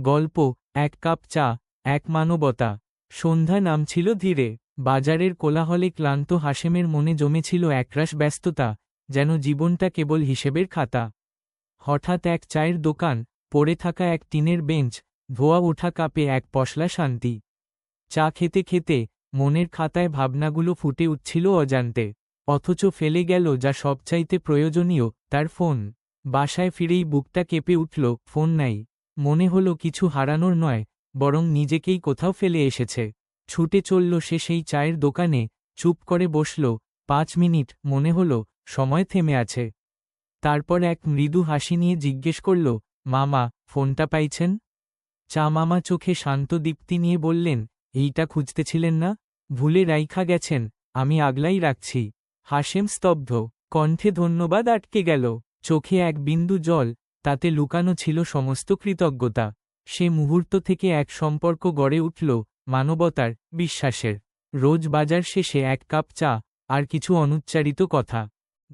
গল্প, এক কাপ চা, এক মানবতা। সন্ধ্যা নামছিল ধীরে। বাজারের কোলাহলে ক্লান্ত হাসেমের মনে জমেছিল একরাশ ব্যস্ততা, যেন জীবনটা কেবল হিসেবের খাতা। হঠাৎ এক চায়ের দোকান, পড়ে থাকা এক টিনের বেঞ্চ, ধোয়া ওঠা কাপে এক পশলা শান্তি। চা খেতে খেতে, মনের খাতায় ভাবনাগুলো ফুটে উঠছিল অজান্তে। অথচ ফেলে গেল যা সবচাইতে প্রয়োজনীয়, তার ফোন। বাসায় ফিরেই বুকটা কেঁপে উঠল, ফোন নাই। মনে হলো কিছু হারানোর নয়, বরং নিজেকেই কোথাও ফেলে এসেছে। ছুটে চলল সে সেই চায়ের দোকানে, চুপ করে বসল। পাঁচ মিনিট, মনে হলো, সময় থেমে আছে। তারপর এক মৃদু হাসি নিয়ে জিজ্ঞেস করল, মামা, ফোনটা পাইছেন? চা মামা চোখে শান্ত দীপ্তি নিয়ে বললেন, এইটা খুঁজতেছিলেন না? ভুলে রাইখা গেছেন, আমি আগলাই রাখছি। হাসেম স্তব্ধ, কণ্ঠে ধন্যবাদ আটকে গেল। চোখে এক বিন্দু জল তাতে লুকানো ছিল সমস্ত কৃতজ্ঞতা। সে মুহূর্ত থেকে এক সম্পর্ক গড়ে উঠল মানবতার, বিশ্বাসের। রোজ বাজার শেষে এক কাপ চা, আর কিছু অনুচ্চারিত কথা।